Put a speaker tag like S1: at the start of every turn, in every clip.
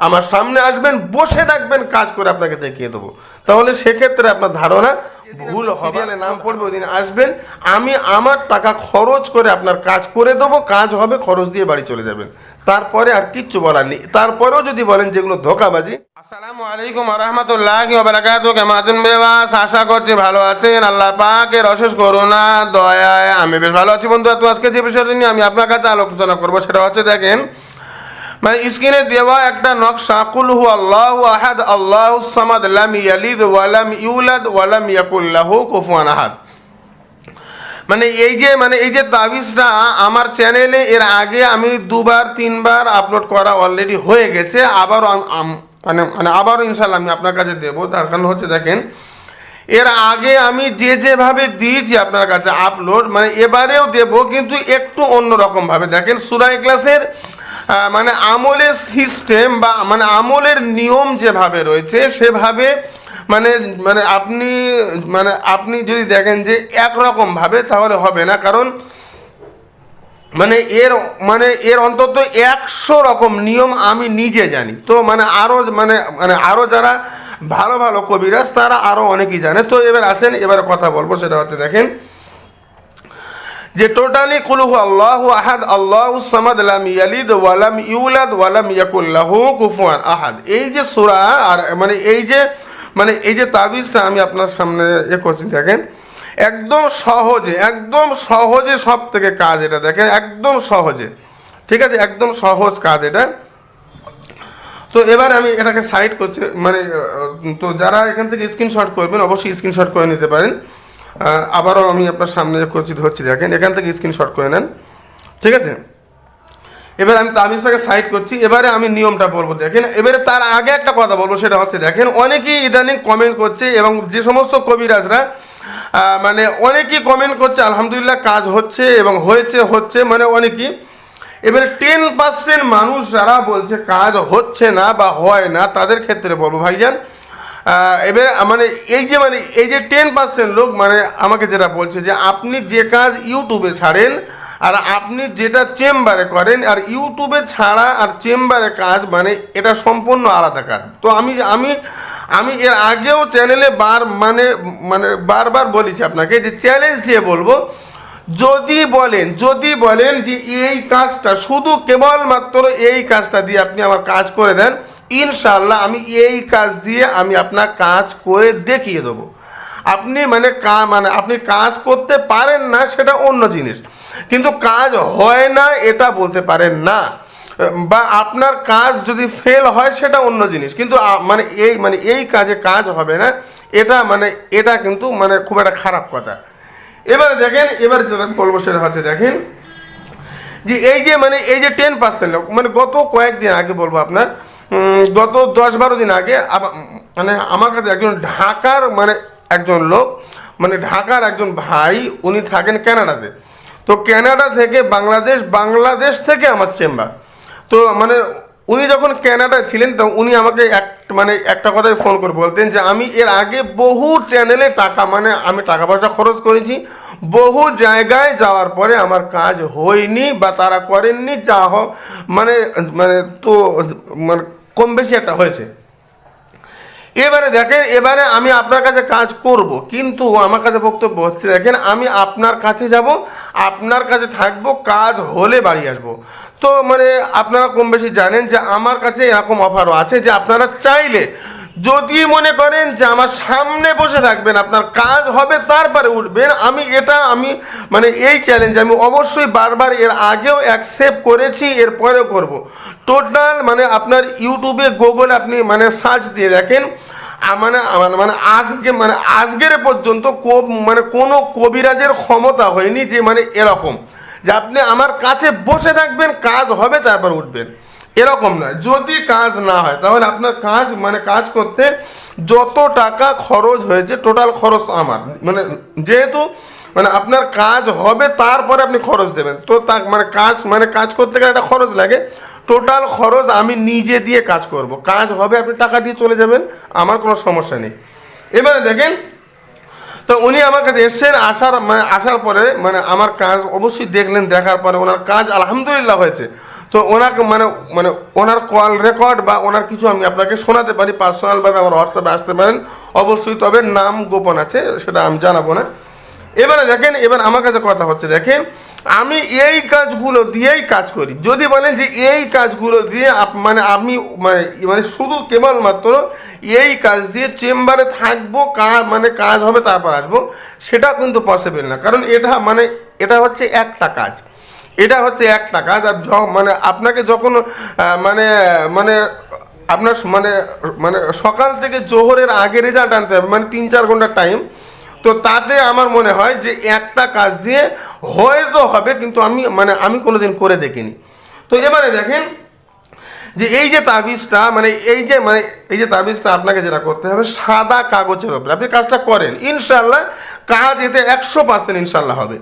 S1: আমার সামনে আসবেন বসে থাকবেন কাজ করে আপনাকে দেখিয়ে দেবো। তাহলে সেক্ষেত্রে আপনার ধারণা ভুল হবে। নাম পড়বে ওই দিন আসবেন আমি আমার টাকা খরচ করে আপনার কাজ করে দেবো কাজ হবে খরচ দিয়ে বাড়ি চলে যাবেন। তারপরে আর কিচ্ছু বলার নেই। তারপরেও যদি বলেন যেগুলো ধোকাবাজি। আসসালামু আলাইকুম রহমতুল্লাহ বারাকাত কেমন আছেন বেবাস আশা করছি ভালো আছেন। আল্লাহ পাকের অশেষ করুণা দয়ায়। আমি বেশ ভালো আছি বন্ধু। তো আজকে যে বিষয়টা নিয়ে আমি আপনার কাছে আলোচনা করব সেটা হচ্ছে দেখেন মানে স্ক্রিনে দেওয়া একটা নকশা, কুল হু আল্লাহ আহাদ, আল্লাহ সামাদ, লাম ইয়ালিদ ওয়ালাম ইউলাদ ওয়ালাম ইয়াকুল্লাহু কুফুয়ান আহাদ। মানে এই যে মানে এই যে তাবিজটা আমার চ্যানেলে, এর আগে আমি দুবার, তিনবার আপলোড করা অলরেডি হয়ে গেছে। আবারও মানে মানে আবারও ইনশাল্লাহ আমি আপনার কাছে দেবো। তার কারণ হচ্ছে দেখেন, এর আগে আমি যে যেভাবে দিয়েছি আপনার কাছে আপলোড মানে এবারেও দেব, কিন্তু একটু অন্যরকমভাবে। দেখেন সুরাই ক্লাসের মানে আমলের সিস্টেম বা মানে আমলের নিয়ম যেভাবে রয়েছে, সেভাবে মানে মানে আপনি মানে আপনি যদি দেখেন যে একরকমভাবে তাহলে হবে না। কারণ মানে এর মানে এর অন্তত একশো রকম নিয়ম আমি নিজে জানি। তো মানে আরও মানে মানে আরও যারা ভালো ভালো কবিরাজ, তারা আরও অনেকেই জানে। তো এবার আসেন, এবার কথা বলব, সেটা হচ্ছে দেখেন যে টোটালি কুলহু আল্লাহ আহাদ, আল্লাহ সামাদ লাম ইয়ালিদ ওয়ালাম ইউলাদ ওয়ালাম ইয়াকুল্লাহু কুফুয়ান আহাদ। এই যে সূরা আর মানে এই যে মানে এই যে তাবিজটা আমি আপনার সামনে এ করছি, দেখেন। একদম সহজে একদম সহজে সব থেকে কাজ এটা, দেখেন, একদম সহজে। ঠিক আছে? একদম সহজ কাজ এটা। তো এবার আমি এটাকে সাইড করছি মানে তো যারা এখান থেকে স্ক্রিনশট করবেন, অবশ্যই স্ক্রিনশট করে নিতে পারেন। আবারও আমি আপনার সামনে করছি ধরছি দেখেন, এখান থেকে স্ক্রিনশট করে নেন। ঠিক আছে? এবার আমি তাবিজটাকে সাইড করছি, এবারে আমি নিয়মটা বলব, দেখেন। এবারে তার আগে একটা কথা বলব, সেটা হচ্ছে, দেখেন, অনেকেই ইদানিং কমেন্ট করছে এবং যে সমস্ত কবিরাজরা মানে অনেকেই কমেন্ট করছে, আলহামদুলিল্লাহ, কাজ হচ্ছে এবং হয়েছে, হচ্ছে। মানে অনেকেই। এবারে টেন পার্সেন্ট মানুষ যারা বলছে, কাজ হচ্ছে না বা হয় না, তাদের ক্ষেত্রে বলব, ভাইজান এবারে মানে এই যে মানে এই যে টেন পার্সেন্ট লোক মানে আমাকে যেটা বলছে যে আপনি যে কাজ ইউটিউবে ছাড়েন আর আপনি যেটা চেম্বারে করেন আর ইউটিউবে ছাড়া আর চেম্বারে কাজ মানে এটা সম্পূর্ণ আলাদা কাজ। তো আমি আমি আমি এর আগেও চ্যানেলে বার মানে মানে বারবার বলেছি আপনাকে যে চ্যালেঞ্জ দিয়ে বলব, যদি বলেন যদি বলেন যে এই কাজটা শুধু কেবলমাত্র এই কাজটা দিয়ে আপনি আমার কাজ করে দেন ইনশাল্লাহ আমি এই কাজ দিয়ে আমি আপনার কাজ করে দেখিয়ে দেবো। আপনি মানে কা মানে আপনি কাজ করতে পারেন না, সেটা অন্য জিনিস। কিন্তু কাজ হয় না, এটা বলতে পারেন না। বা আপনার কাজ যদি ফেল হয়, সেটা অন্য জিনিস। কিন্তু মানে এই মানে এই কাজে কাজ হবে না, এটা মানে এটা কিন্তু মানে খুব একটা খারাপ কথা। এবারে দেখেন, এবারে যেটা বলব সেটা হচ্ছে দেখেন, যে এই যে মানে এই যে টেন পার্সেন্ট মানে গত কয়েকদিন আগে বলব আপনার গত দশ বারো দিন আগে মানে আমার কাছে একজন ঢাকার মানে একজন লোক মানে ঢাকার একজন ভাই, উনি থাকেন কানাডাতে তো কানাডা থেকে বাংলাদেশ বাংলাদেশ থেকে আমার চেম্বার। তো মানে উনি যখন কানাডায় ছিলেন, তো উনি আমাকে এক মানে একটা কথাই ফোন করে বলতেন যে, আমি এর আগে বহু চ্যানেলে টাকা মানে আমি টাকা পয়সা খরচ করেছি। বহু জায়গায় যাওয়ার পরে আমার কাজ হয়নি বা তারা করেননি, যা হোক। মানে মানে তো মানে কম বেশি একটা হয়েছে। এবারে দেখেন, এবারে আমি আপনার কাছে কাজ করব, কিন্তু আমার কাছে বক্তব্য হচ্ছে, দেখেন, আমি আপনার কাছে যাব, আপনার কাছে থাকব, কাজ হলে বাড়ি আসব। তো মানে আপনারা কম বেশি জানেন যে আমার কাছে এরকম অফারও আছে যে আপনারা চাইলে যদি মনে করেন যে আমার সামনে বসে থাকবেন, আপনার কাজ হবে, তারপরে উঠবেন। আমি এটা, আমি মানে এই চ্যালেঞ্জ আমি অবশ্যই বারবার এর আগেও অ্যাকসেপ্ট করেছি, এরপরেও করব। টোটাল মানে আপনার ইউটিউবে গুগলে আপনি মানে সার্চ দিয়ে দেখেন মানে মানে মানে আজকে মানে আজকের পর্যন্ত মানে কোনো কবিরাজের ক্ষমতা হয়নি যে মানে এরকম। যে আপনি আমার কাছে বসে থাকবেন, কাজ হবে, তারপর উঠবেন। এরকম না যদি কাজ না হয়, তাহলে আপনার কাজ মানে কাজ করতে যত টাকা খরচ হয়েছে টোটাল খরচ আমার। মানে যেহেতু মানে আপনার কাজ হবে, তারপরে আপনি খরচ দেবেন। তো তা মানে কাজ মানে কাজ করতে গেলে একটা খরচ লাগে। টোটাল খরচ আমি নিজে দিয়ে কাজ করব। কাজ হবে, আপনি টাকা দিয়ে চলে যাবেন, আমার কোনো সমস্যা নেই। এবারে দেখেন, তো উনি আমার কাছে এসছেন, আসার মানে আসার পরে মানে আমার কাজ অবশ্যই দেখলেন, দেখার পরে ওনার কাজ আলহামদুলিল্লাহ হয়েছে। তো ওনাকে মানে মানে ওনার কল রেকর্ড বা ওনার কিছু আমি আপনাকে শোনাতে পারি, পার্সোনালভাবে আমার হোয়াটসঅ্যাপে আসতে পারেন। অবশ্যই তবে নাম গোপন আছে, সেটা আমি জানাব না। এবারে দেখেন, এবার আমার কাছে কথা হচ্ছে, দেখেন, আমি এই কাজগুলো দিয়েই কাজ করি। যদি বলেন যে এই কাজগুলো দিয়ে মানে আমি মানে মানে শুধু কেবলমাত্র এই কাজ দিয়ে চেম্বারে থাকব, কাজ মানে কাজ হবে, তারপর আসব সেটা কিন্তু পসিবল না। কারণ এটা মানে এটা হচ্ছে একটা কাজ। এটা হচ্ছে একটা কাজ আর মানে আপনাকে যখন মানে মানে আপনার মানে মানে সকাল থেকে জোহরের আগে রেজাল্ট আনতে হবে মানে তিন চার ঘণ্টা টাইম তো তাতে আমার মনে হয় যে একটা কাজ দিয়ে হয়তো হবে, কিন্তু আমি মানে আমি কোনোদিন করে দেখিনি। তো এবারে দেখেন যে এই যে তাবিজটা মানে এই যে মানে এই যে তাবিজটা আপনাকে যেটা করতে হবে, সাদা কাগজের ওপরে আপনি কাজটা করেন ইনশাল্লাহ কাজ এতে একশো পার্সেন্ট ইনশাল্লাহ হবে।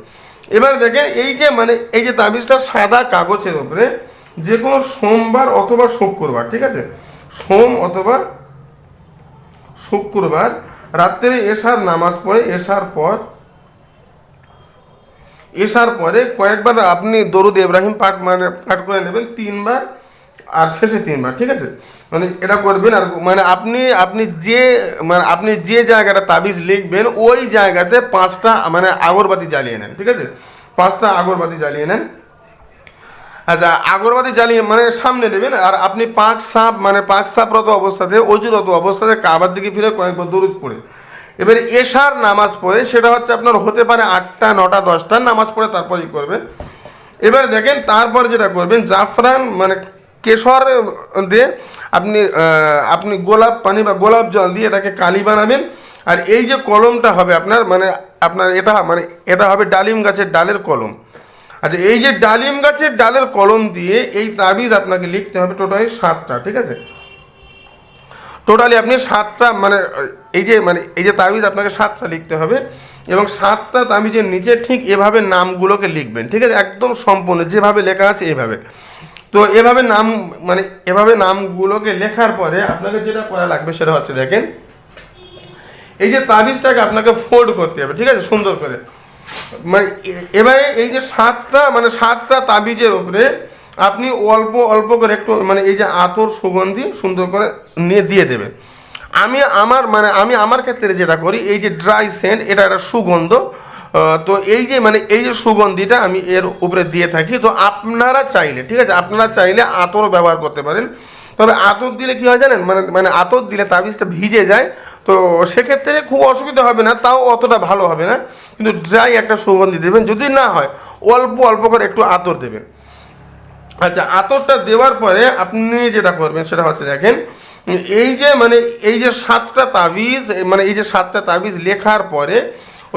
S1: এবার দেখেন এই যে মানে এই যে তাবিজটা সাদা কাগজের ওপরে যে কোনো সোমবার অথবা শুক্রবার, ঠিক আছে? সোম অথবা শুক্রবার, রাত্রে এসার নামাজ পড়ে, এশার পর এসার পরে কয়েকবার আপনি দরুদ ইব্রাহিম পাঠ মানে পাঠ করে নেবেন, তিনবার আর শেষে তিনবার, ঠিক আছে? মানে এটা করবেন আর মানে আপনি আপনি যে মানে আপনি যে জায়গাটা তাবিজ লিখবেন, ওই জায়গাতে পাঁচটা মানে আগরবাতি জ্বালিয়ে নেন, ঠিক আছে? পাঁচটা আগরবাতি জ্বালিয়ে নেন। আচ্ছা আগরবাতি জ্বালিয়ে মানে সামনে নেবেন, আর আপনি পাক সাপ মানে পাক সাপরত অবস্থাতে, অজুরত অবস্থাতে কাবার দিকে ফিরে কয়েকবার দরুদ পড়ে। এবারে এশার নামাজ পড়ে, সেটা হচ্ছে আপনার হতে পারে আটটা, নটা, দশটা, নামাজ পড়ে তারপরেই করবেন। এবার দেখেন, তারপর যেটা করবেন, জাফরান মানে কেশর দিয়ে আপনি আপনি গোলাপ পানি বা গোলাপ জল দিয়ে এটাকে কালি বানাবেন। আর এই যে কলমটা হবে আপনার মানে আপনার এটা মানে এটা হবে ডালিম গাছের ডালের কলম। আচ্ছা এই যে ডালিম গাছের ডালের কলম দিয়ে এই তাবিজ আপনাকে লিখতে হবে টোটালি সাতটা, ঠিক আছে? টোটালি আপনি সাতটা মানে এই যে মানে এই যে তাবিজ আপনাকে সাতটা লিখতে হবে এবং সাতটা তাবিজের নিচে ঠিক এভাবে নামগুলোকে লিখবেন, ঠিক আছে? একদম সম্পূর্ণ, যেভাবে লেখা আছে এভাবে। তো এভাবে নাম মানে এভাবে নামগুলোকে লেখার পরে আপনাকে যেটা করা লাগবে সেটা হচ্ছে দেখেন, এই যে তাবিজটাকে আপনাকে ফোল্ড করতে হবে, ঠিক আছে? সুন্দর করে। মানে এবারে এই যে সাতটা মানে সাতটা তাবিজের উপরে আপনি অল্প অল্প করে একটু মানে এই যে আতর সুগন্ধি সুন্দর করে নিয়ে দিয়ে দেবেন। আমি আমার মানে আমি আমার ক্ষেত্রে যেটা করি, এই যে ড্রাই সেন্ট এটা একটা সুগন্ধ তো এই যে মানে এই যে সুগন্ধিটা আমি এর উপরে দিয়ে থাকি, তো আপনারা চাইলে, ঠিক আছে, আপনারা চাইলে আতর ব্যবহার করতে পারেন। তবে আতর দিলে কি হয় জানেন মানে মানে আতর দিলে তাবিজটা ভিজে যায়, তো সেক্ষেত্রে খুব অসুবিধা হবে না, তাও অতটা ভালো হবে না, কিন্তু ড্রাই একটা সুগন্ধি দেবেন, যদি না হয়, অল্প অল্প করে একটু আতর দেবেন। আচ্ছা আতরটা দেওয়ার পরে আপনি যেটা করবেন, সেটা হচ্ছে দেখেন, এই যে মানে এই যে সাতটা তাবিজ মানে এই যে সাতটা তাবিজ লেখার পরে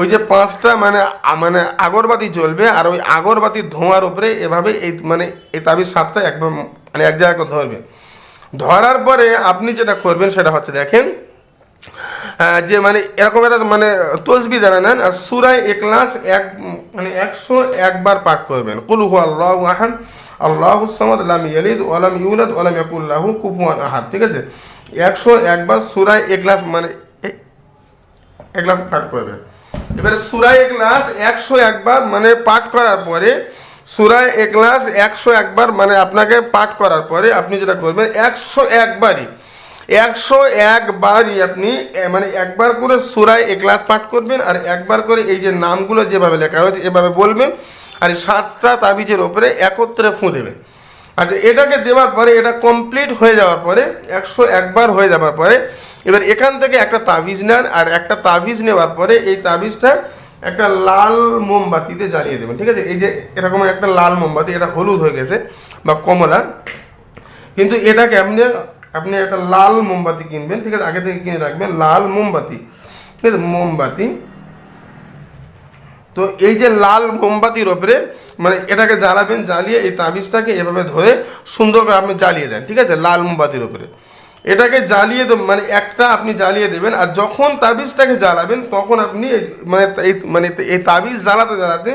S1: ওই যে পাঁচটা মানে মানে আগরবাতি জ্বলবে আর ওই আগরবাতির ধোঁয়ার উপরে এভাবে এই মানে এই তাবিজ সাতটা একবার মানে এক জায়গায় ধরবে। ধরার পরে আপনি যেটা করবেন সেটা হচ্ছে দেখেন যে মানে এরকম একটা মানে তসবি জানা নেন আর সুরায় একলাস এক মানে একশো একবার পাঠ করবেন। কুল হু আল্লাহ আহাদ, আল্লাহ সামাদ লাম ইয়ালিদ ওয়ালাম ইউলাদ ওয়ালাম ইয়াকুল্লাহু কুফুয়ান আহাদ, ঠিক আছে? একশো একবার সুরায় একলাস মানে একলাস পাঠ করবেন। এবারে সুরায় একলাস একশো একবার মানে পাঠ করার পরে সুরায় একলাস একশো একবার মানে আপনাকে পাঠ করার পরে আপনি যেটা করবেন, একশো একবারই একশো একবারই আপনি মানে একবার করে সুরায় একলাস পাঠ করবেন আর একবার করে এই যে নামগুলো যেভাবে লেখা হয়েছে এভাবে বলবেন, আর সাতটা তাবিজের ওপরে একত্রে ফুঁ দেবেন। আচ্ছা এটাকে দেওয়ার পরে, এটা কমপ্লিট হয়ে যাওয়ার পরে, একশো একবার হয়ে যাওয়ার পরে, এবার এখান থেকে একটা তাবিজ নেন আর একটা তাবিজ নেওয়ার পরে এই তাবিজটা একটা লাল মোমবাতিতে জ্বালিয়ে দেবেন, ঠিক আছে? এই যে এরকম একটা লাল মোমবাতি, এটা হলুদ হয়ে গেছে বা কমলা, কিন্তু এটাকে আপনি আপনি একটা লাল মোমবাতি কিনবেন, ঠিক আছে? আগে থেকে কিনে রাখবেন, লাল মোমবাতি, ঠিক আছে? মোমবাতি তো এই যে লাল মোমবাতির ওপরে মানে এটাকে জ্বালাবেন, জ্বালিয়ে এই তাবিজটাকে এভাবে ধরে সুন্দর করে আপনি জ্বালিয়ে দেন, ঠিক আছে? লাল মোমবাতির ওপরে। এটাকে জ্বালিয়ে মানে একটা আপনি জ্বালিয়ে দেবেন, আর যখন তাবিজটাকে জ্বালাবেন, তখন আপনি মানে এই মানে এই তাবিজ জ্বালাতে জ্বালাতে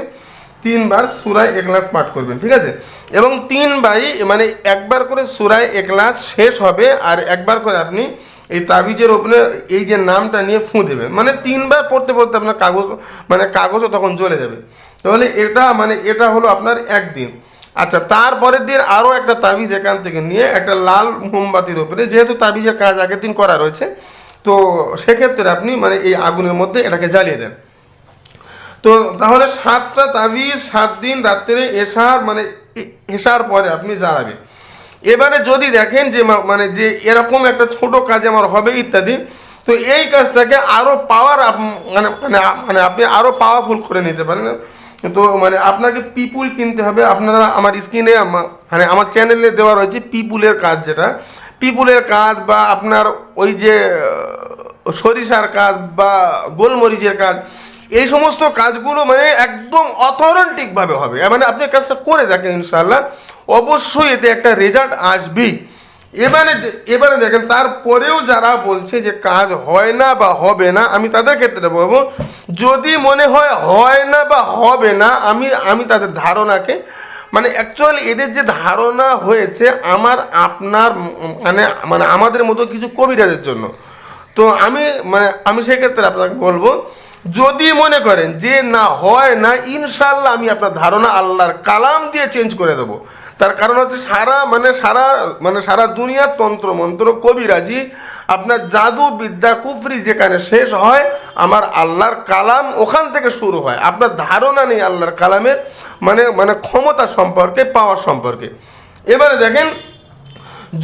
S1: তিনবার সুরায় একলাস পাঠ করবেন, ঠিক আছে? এবং তিনবারই মানে একবার করে সুরায় একলাস শেষ হবে, আর একবার করে আপনি এই তাবিজের ওপরে এই যে নামটা নিয়ে ফুঁ দেবেন মানে তিনবার পড়তে পড়তে আপনার কাগজ মানে কাগজও তখন জ্বলে যাবে। তাহলে এটা মানে এটা হলো আপনার একদিন। আচ্ছা তারপরের দিন আরও একটা তাবিজ এখান থেকে নিয়ে একটা লাল মোমবাতির ওপরে যেহেতু তাবিজের কাজ আগের দিন করা রয়েছে, তো সেক্ষেত্রে আপনি মানে এই আগুনের মধ্যে এটাকে জ্বালিয়ে দেন। তো তাহলে সাতটা তাবিজ সাত দিন রাত্রে এসার মানে এ- এশার পরে আপনি জ্বালাবেন। এবারে যদি দেখেন যে মানে যে এরকম একটা ছোট কাজ আমার হবে ইত্যাদি, তো এই কাজটাকে আরও পাওয়ার মানে মানে মানে আপনি আরও পাওয়ারফুল করে নিতে পারেন। তো মানে আপনাকে পিপুল কিনতে হবে। আপনারা আমার স্ক্রিনে মানে আমার চ্যানেলে দেওয়া রয়েছে পিপুলের কাজ যেটা। পিপুলের কাজ বা আপনার ওই যে সরিষার কাজ বা গোলমরিচের কাজ এই সমস্ত কাজগুলো মানে একদম অথরেন্টিকভাবে হবে। মানে আপনি কাজটা করে দেখেন ইনশাল্লাহ অবশ্যই এতে একটা রেজাল্ট আসবেই। এবারে এবারে দেখেন, তারপরেও যারা বলছে যে কাজ হয় না বা হবে না, আমি তাদের ক্ষেত্রে বলব, যদি মনে হয় হয় না বা হবে না, আমি আমি তাদের ধারণাকে মানে অ্যাকচুয়ালি এদের যে ধারণা হয়েছে আমার, আপনার মানে মানে আমাদের মতো কিছু কবিরাজের জন্য। তো আমি মানে আমি সেক্ষেত্রে আপনাকে বলব যদি মনে করেন যে না হয় না ইনশাল্লাহ আমি আপনার ধারণা আল্লাহর কালাম দিয়ে চেঞ্জ করে দেবো। তার কারণ হচ্ছে সারা মানে সারা মানে সারা দুনিয়ার তন্ত্র মন্ত্র কবিরাজি আপনার জাদু, বিদ্যা, কুফরি যেখানে শেষ হয়, আমার আল্লাহর কালাম ওখান থেকে শুরু হয়। আপনার ধারণা নেই আল্লাহর কালামের মানে মানে ক্ষমতা সম্পর্কে পাওয়ার সম্পর্কে। এবারে দেখেন,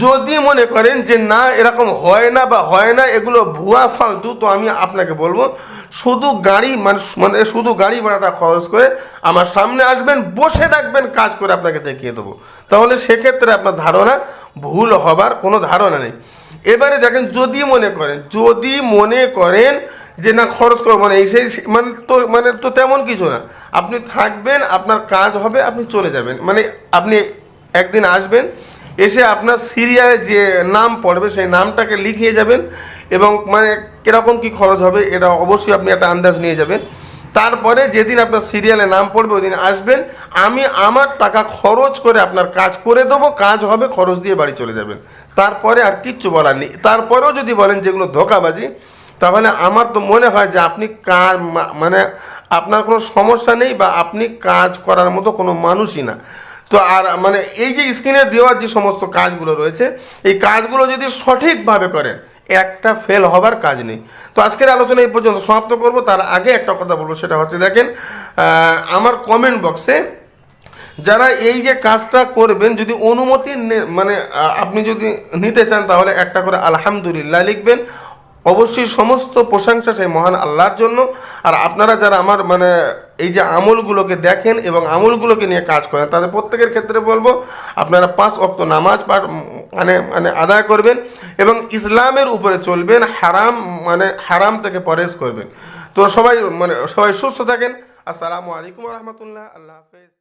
S1: যদি মনে করেন যে না, এরকম হয় না বা হয় না, এগুলো ভুয়া, ফালতু, তো আমি আপনাকে বলব শুধু গাড়ি মানে মানে শুধু গাড়ি ভাড়াটা খরচ করে আমার সামনে আসবেন, বসে থাকবেন, কাজ করে আপনাকে দেখিয়ে দেবো। তাহলে সেক্ষেত্রে আপনার ধারণা ভুল হবার কোনো ধারণা নেই। এবারে দেখেন, যদি মনে করেন, যদি মনে করেন যে না, খরচ করব মানে এই সেই মানে তো মানে তো তেমন কিছু না। আপনি থাকবেন, আপনার কাজ হবে, আপনি চলে যাবেন। মানে আপনি একদিন আসবেন এসে আপনার সিরিয়ালে যে নাম পড়বে, সেই নামটাকে লিখিয়ে যাবেন এবং মানে কীরকম কী খরচ হবে এটা অবশ্যই আপনি একটা আন্দাজ নিয়ে যাবেন। তারপরে যেদিন আপনার সিরিয়ালে নাম পড়বে ওই দিন আসবেন। আমি আমার টাকা খরচ করে আপনার কাজ করে দেবো, কাজ হবে, খরচ দিয়ে বাড়ি চলে যাবেন। তারপরে আর কিচ্ছু বলার নেই। তারপরেও যদি বলেন যেগুলো ধোকাবাজি, তাহলে আমার তো মনে হয় যে আপনি কার মানে আপনার কোনো সমস্যা নেই বা আপনি কাজ করার মতো কোনো মানুষই না। তো আর মানে এই যে স্ক্রিনে দেওয়ার যে সমস্ত কাজগুলো রয়েছে, এই কাজগুলো যদি সঠিকভাবে করেন, একটা ফেল হবার কাজ নেই। তো আজকের আলোচনা এই পর্যন্ত সমাপ্ত করব। তার আগে একটা কথা বলব, সেটা হচ্ছে দেখেন আমার কমেন্ট বক্সে যারা এই যে কাজটা করবেন, যদি অনুমতি মানে আপনি যদি নিতে চান তাহলে একটা করে আলহামদুলিল্লাহ লিখবেন। অবশ্যই সমস্ত প্রশংসা সেই মহান আল্লাহর জন্য। আর আপনারা যারা আমার মানে এই যে আমলগুলোকে দেখেন এবং আমলগুলোকে নিয়ে কাজ করেন, তাদের প্রত্যেকের ক্ষেত্রে বলব, আপনারা পাঁচ অক্ত নামাজ পাঠ মানে মানে আদায় করবেন এবং ইসলামের উপরে চলবেন, হারাম মানে হারাম থেকে পরেজ করবেন। তো সবাই মানে সবাই সুস্থ থাকেন। আসসালামু আলাইকুম রহমতুল্লাহ। আল্লাহ হাফেজ।